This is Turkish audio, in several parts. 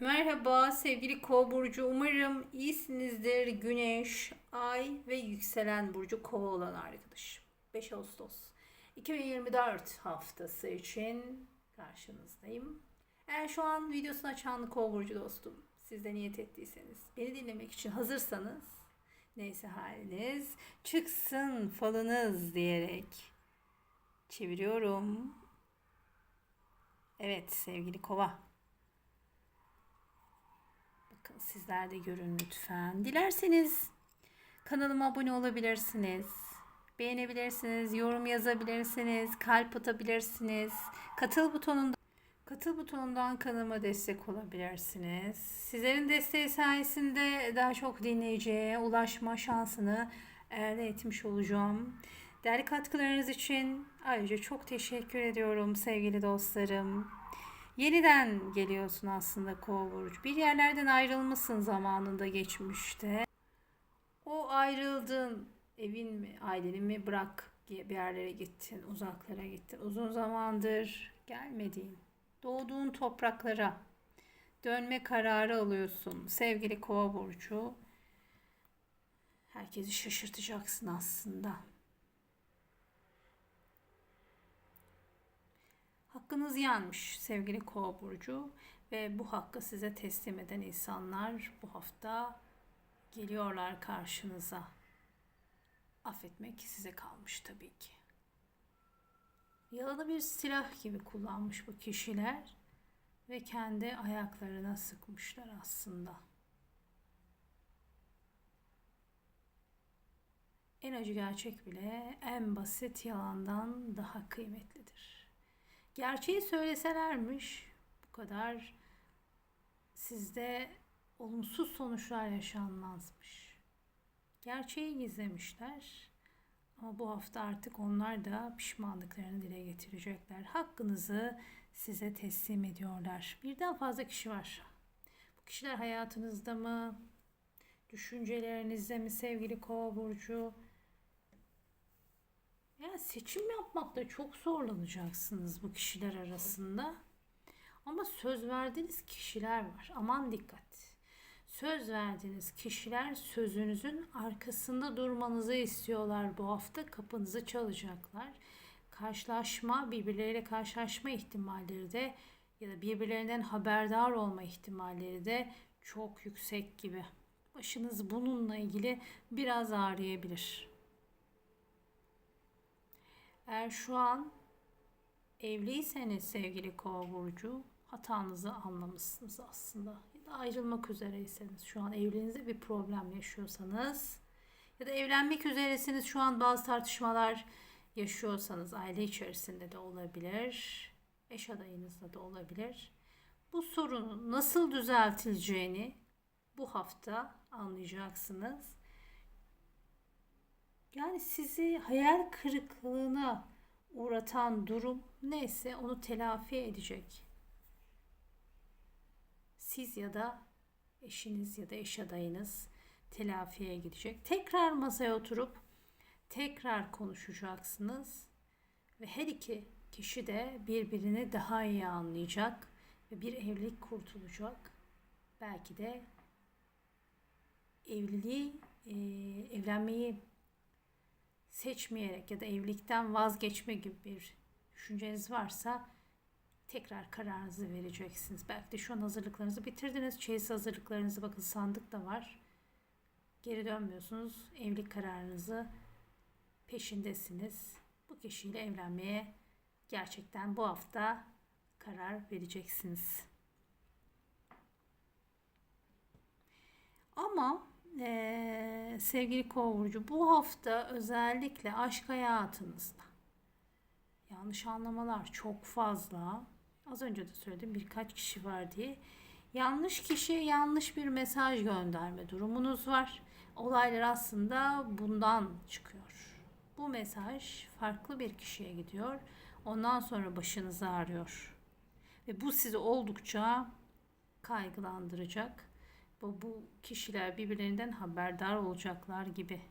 Merhaba sevgili Kova burcu. Umarım iyisinizdir. Güneş, Ay ve yükselen burcu Kova olan arkadaşım. 5 Ağustos 2024 haftası için karşınızdayım. Eğer şu an videosunu açan Kova burcu dostum, siz de niyet ettiyseniz, beni dinlemek için hazırsanız, neyse haliniz, çıksın falınız diyerek çeviriyorum. Evet sevgili Kova. Sizler de görün lütfen. Dilerseniz kanalıma abone olabilirsiniz. Beğenebilirsiniz, yorum yazabilirsiniz, kalp atabilirsiniz. Katıl butonundan Katıl butonundan kanalıma destek olabilirsiniz. Sizlerin desteği sayesinde daha çok dinleyiciye ulaşma şansını elde etmiş olacağım. Değerli katkılarınız için ayrıca çok teşekkür ediyorum sevgili dostlarım. Yeniden geliyorsun aslında Kova burcu. Bir yerlerden ayrılmışsın zamanında geçmişte. O ayrıldığın evin mi, ailenin mi bırak bir yerlere gittin, uzaklara gittin. Uzun zamandır gelmediğin, doğduğun topraklara dönme kararı alıyorsun. Sevgili Kova burcu. Herkesi şaşırtacaksın aslında. Hakkınız yanmış sevgili Kova burcu ve bu hakkı size teslim eden insanlar bu hafta geliyorlar karşınıza. Affetmek size kalmış tabii ki. Yalanı bir silah gibi kullanmış bu kişiler ve kendi ayaklarına sıkmışlar aslında. En acı gerçek bile en basit yalandan daha kıymetlidir. Gerçeği söyleselermiş bu kadar sizde olumsuz sonuçlar yaşanmazmış. Gerçeği gizlemişler ama bu hafta artık onlar da pişmanlıklarını dile getirecekler. Hakkınızı size teslim ediyorlar. Birden fazla kişi var. Bu kişiler hayatınızda mı? Düşüncelerinizde mi sevgili Kova burcu? Yani seçim yapmakta çok zorlanacaksınız bu kişiler arasında. Ama söz verdiğiniz kişiler var. Aman dikkat. Söz verdiğiniz kişiler sözünüzün arkasında durmanızı istiyorlar bu hafta. Kapınızı çalacaklar. Karşılaşma, birbirleriyle karşılaşma ihtimalleri de ya da birbirlerinden haberdar olma ihtimalleri de çok yüksek gibi. Başınız bununla ilgili biraz ağrıyabilir. Eğer şu an evliyseniz sevgili kova burcu hatanızı anlamışsınız aslında. Ya da ayrılmak üzereyseniz şu an evliliğinizde bir problem yaşıyorsanız ya da evlenmek üzeresiniz şu an bazı tartışmalar yaşıyorsanız aile içerisinde de olabilir. Eş adayınızda da olabilir. Bu sorunun nasıl düzeltileceğini bu hafta anlayacaksınız. Yani sizi hayal kırıklığına uğratan durum neyse onu telafi edecek. Siz ya da eşiniz ya da eş adayınız telafiye gidecek. Tekrar masaya oturup tekrar konuşacaksınız ve her iki kişi de birbirini daha iyi anlayacak ve bir evlilik kurtulacak. Belki de evliliği, evlenmeyi seçmeyerek ya da evlilikten vazgeçme gibi bir düşünceniz varsa tekrar kararınızı vereceksiniz. Belki de şu an hazırlıklarınızı bitirdiniz. Çeyiz hazırlıklarınızı bakın sandık da var. Geri dönmüyorsunuz. Evlilik kararınızı peşindesiniz. Bu kişiyle evlenmeye gerçekten bu hafta karar vereceksiniz. Ama ee, sevgili kovucu bu hafta özellikle aşk hayatınızda yanlış anlamalar çok fazla. Az önce de söyledim birkaç kişi var diye. Yanlış kişiye yanlış bir mesaj gönderme durumunuz var. Olaylar aslında bundan çıkıyor. Bu mesaj farklı bir kişiye gidiyor. Ondan sonra başınızı ağrıyor. Ve bu sizi oldukça kaygılandıracak bu, bu kişiler birbirlerinden haberdar olacaklar gibi.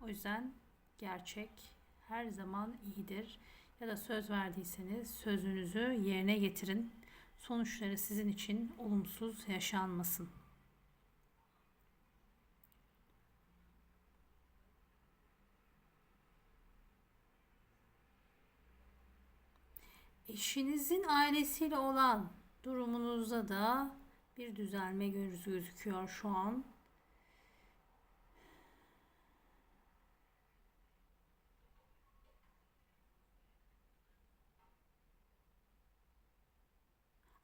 O yüzden gerçek her zaman iyidir. Ya da söz verdiyseniz sözünüzü yerine getirin. sonuçları sizin için olumsuz yaşanmasın. Eşinizin ailesiyle olan durumunuzda da bir düzelme göz gözüküyor şu an.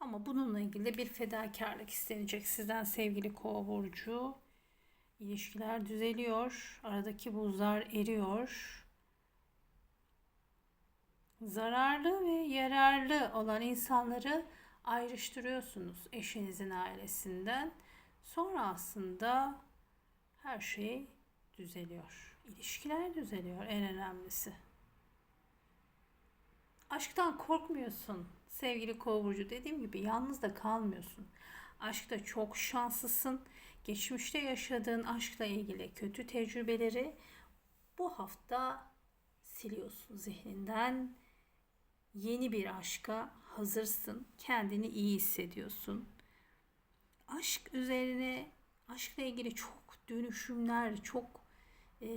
Ama bununla ilgili bir fedakarlık istenecek sizden sevgili kova burcu. İlişkiler düzeliyor. Aradaki buzlar eriyor. Zararlı ve yararlı olan insanları ayrıştırıyorsunuz eşinizin ailesinden. Sonra aslında her şey düzeliyor. İlişkiler düzeliyor en önemlisi. Aşktan korkmuyorsun sevgili kova burcu. Dediğim gibi yalnız da kalmıyorsun. Aşkta çok şanslısın. Geçmişte yaşadığın aşkla ilgili kötü tecrübeleri bu hafta siliyorsun zihninden. Yeni bir aşka hazırsın. Kendini iyi hissediyorsun. Aşk üzerine, aşkla ilgili çok dönüşümler, çok e,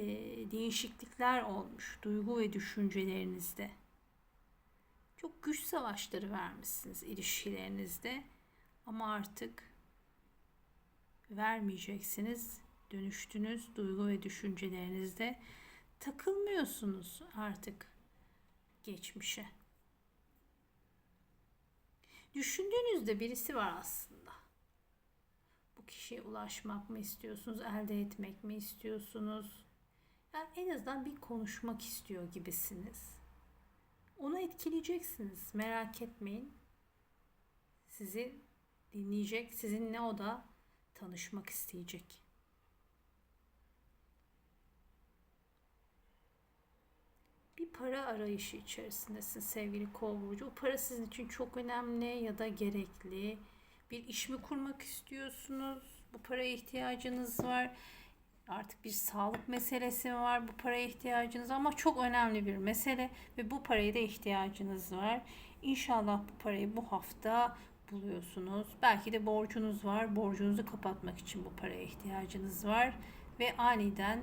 değişiklikler olmuş duygu ve düşüncelerinizde. Çok güç savaşları vermişsiniz ilişkilerinizde ama artık vermeyeceksiniz. Dönüştünüz duygu ve düşüncelerinizde. Takılmıyorsunuz artık geçmişe. Düşündüğünüzde birisi var aslında. Bu kişiye ulaşmak mı istiyorsunuz, elde etmek mi istiyorsunuz? Yani en azından bir konuşmak istiyor gibisiniz. Onu etkileyeceksiniz. Merak etmeyin. Sizi dinleyecek. Sizinle o da tanışmak isteyecek. Para arayışı içerisindesin sevgili kova burcu. O para sizin için çok önemli ya da gerekli. Bir iş mi kurmak istiyorsunuz? Bu paraya ihtiyacınız var. Artık bir sağlık meselesi var. Bu paraya ihtiyacınız ama çok önemli bir mesele ve bu paraya da ihtiyacınız var. İnşallah bu parayı bu hafta buluyorsunuz. Belki de borcunuz var. Borcunuzu kapatmak için bu paraya ihtiyacınız var ve aniden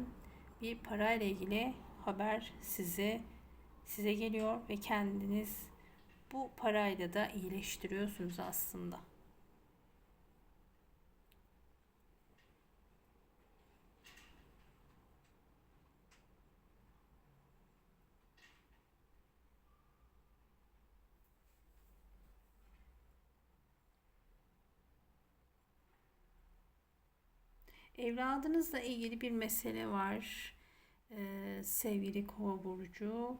bir parayla ilgili haber size size geliyor ve kendiniz bu parayla da iyileştiriyorsunuz aslında. Evladınızla ilgili bir mesele var. Ee, sevgili kova burcu.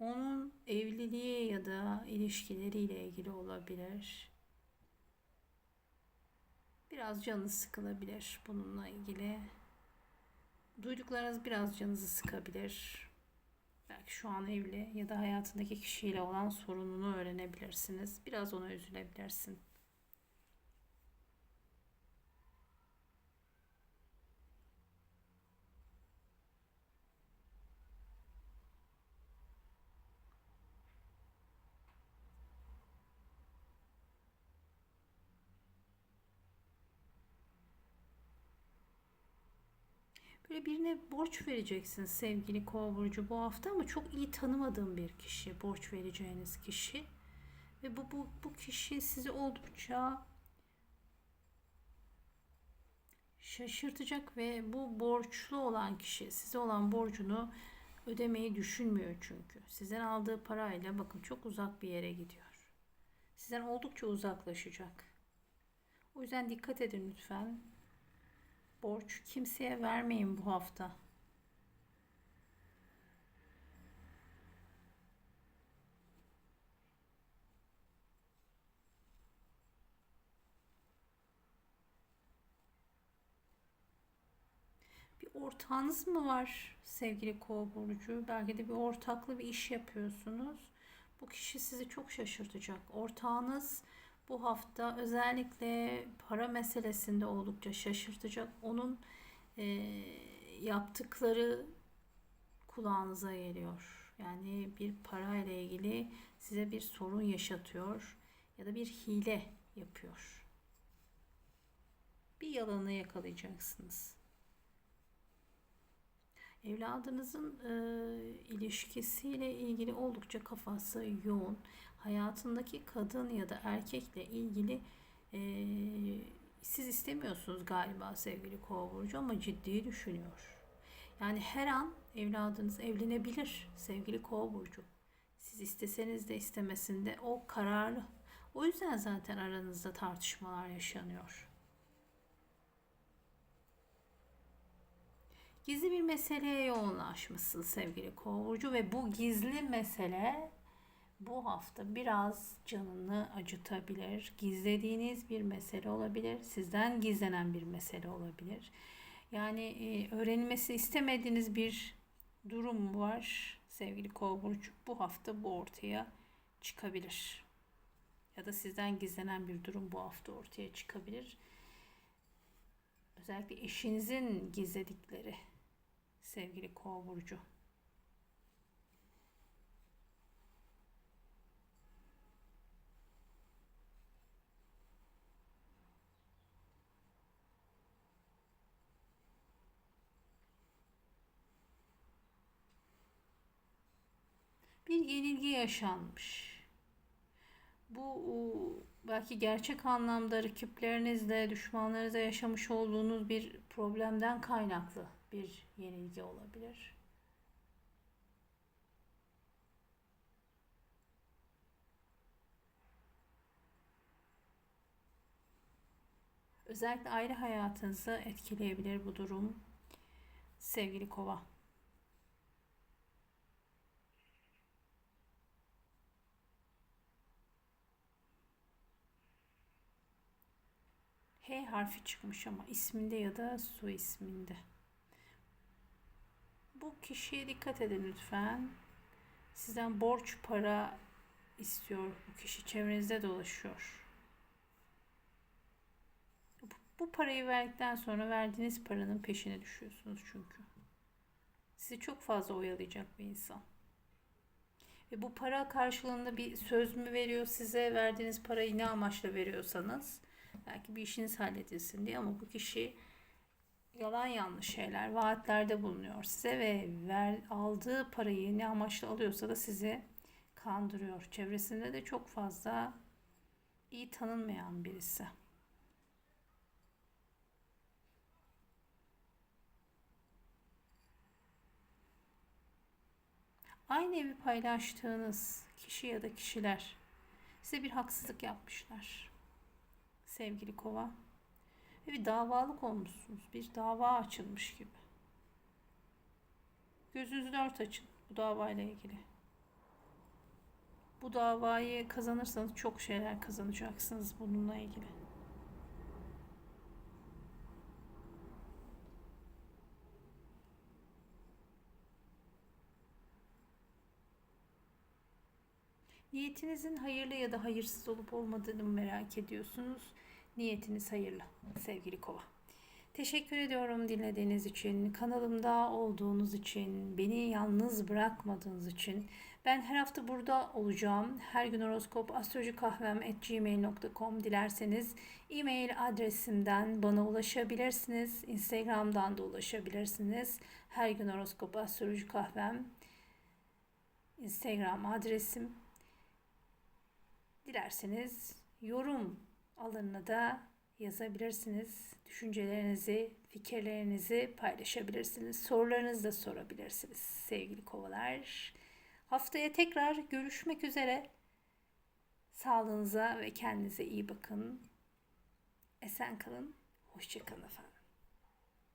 Onun evliliği ya da ilişkileriyle ilgili olabilir. Biraz canı sıkılabilir bununla ilgili. Duyduklarınız biraz canınızı sıkabilir. Belki şu an evli ya da hayatındaki kişiyle olan sorununu öğrenebilirsiniz. Biraz ona üzülebilirsin. Böyle birine borç vereceksin sevgili kova burcu bu hafta ama çok iyi tanımadığım bir kişi borç vereceğiniz kişi ve bu bu bu kişi sizi oldukça şaşırtacak ve bu borçlu olan kişi size olan borcunu ödemeyi düşünmüyor çünkü. Sizden aldığı parayla bakın çok uzak bir yere gidiyor. Sizden oldukça uzaklaşacak. O yüzden dikkat edin lütfen. Borç kimseye vermeyin bu hafta. Bir ortağınız mı var sevgili kova burcu? Belki de bir ortaklı bir iş yapıyorsunuz. Bu kişi sizi çok şaşırtacak. Ortağınız bu hafta özellikle para meselesinde oldukça şaşırtacak. Onun e, yaptıkları kulağınıza geliyor. Yani bir parayla ilgili size bir sorun yaşatıyor ya da bir hile yapıyor. Bir yalanı yakalayacaksınız. Evladınızın e, ilişkisiyle ilgili oldukça kafası yoğun. Hayatındaki kadın ya da erkekle ilgili e, siz istemiyorsunuz galiba sevgili kova burcu ama ciddi düşünüyor. Yani her an evladınız evlenebilir sevgili kova burcu. Siz isteseniz de istemesinde o kararlı. O yüzden zaten aranızda tartışmalar yaşanıyor. Gizli bir meseleye yoğunlaşmışsın sevgili kova burcu ve bu gizli mesele bu hafta biraz canını acıtabilir. Gizlediğiniz bir mesele olabilir. Sizden gizlenen bir mesele olabilir. Yani e, öğrenilmesi istemediğiniz bir durum var sevgili kova burcu. Bu hafta bu ortaya çıkabilir. Ya da sizden gizlenen bir durum bu hafta ortaya çıkabilir. Özellikle eşinizin gizledikleri sevgili kova burcu. Bir yenilgi yaşanmış. Bu belki gerçek anlamda rakiplerinizle, düşmanlarınızla yaşamış olduğunuz bir problemden kaynaklı bir yenilgi olabilir. Özellikle aile hayatınızı etkileyebilir bu durum. Sevgili kova. H harfi çıkmış ama isminde ya da su isminde. Bu kişiye dikkat edin lütfen. Sizden borç para istiyor. Bu kişi çevrenizde dolaşıyor. Bu parayı verdikten sonra verdiğiniz paranın peşine düşüyorsunuz çünkü. Sizi çok fazla oyalayacak bir insan. Ve bu para karşılığında bir söz mü veriyor size? Verdiğiniz parayı ne amaçla veriyorsanız Belki bir işiniz halledilsin diye ama bu kişi yalan yanlış şeyler, vaatlerde bulunuyor size ve ver, aldığı parayı ne amaçla alıyorsa da sizi kandırıyor. Çevresinde de çok fazla iyi tanınmayan birisi. Aynı evi paylaştığınız kişi ya da kişiler size bir haksızlık yapmışlar sevgili kova. Bir davalık olmuşsunuz. Bir dava açılmış gibi. Gözünüzü dört açın bu davayla ilgili. Bu davayı kazanırsanız çok şeyler kazanacaksınız bununla ilgili. Niyetinizin hayırlı ya da hayırsız olup olmadığını merak ediyorsunuz. Niyetiniz hayırlı sevgili kova. Teşekkür ediyorum dinlediğiniz için, kanalımda olduğunuz için, beni yalnız bırakmadığınız için. Ben her hafta burada olacağım. Her gün horoskop astrolojikahvem.gmail.com dilerseniz e-mail adresimden bana ulaşabilirsiniz. Instagram'dan da ulaşabilirsiniz. Her gün horoskop astrolojikahvem Instagram adresim. Dilerseniz yorum alanına da yazabilirsiniz. Düşüncelerinizi, fikirlerinizi paylaşabilirsiniz. Sorularınızı da sorabilirsiniz sevgili kovalar. Haftaya tekrar görüşmek üzere. Sağlığınıza ve kendinize iyi bakın. Esen kalın. Hoşçakalın efendim.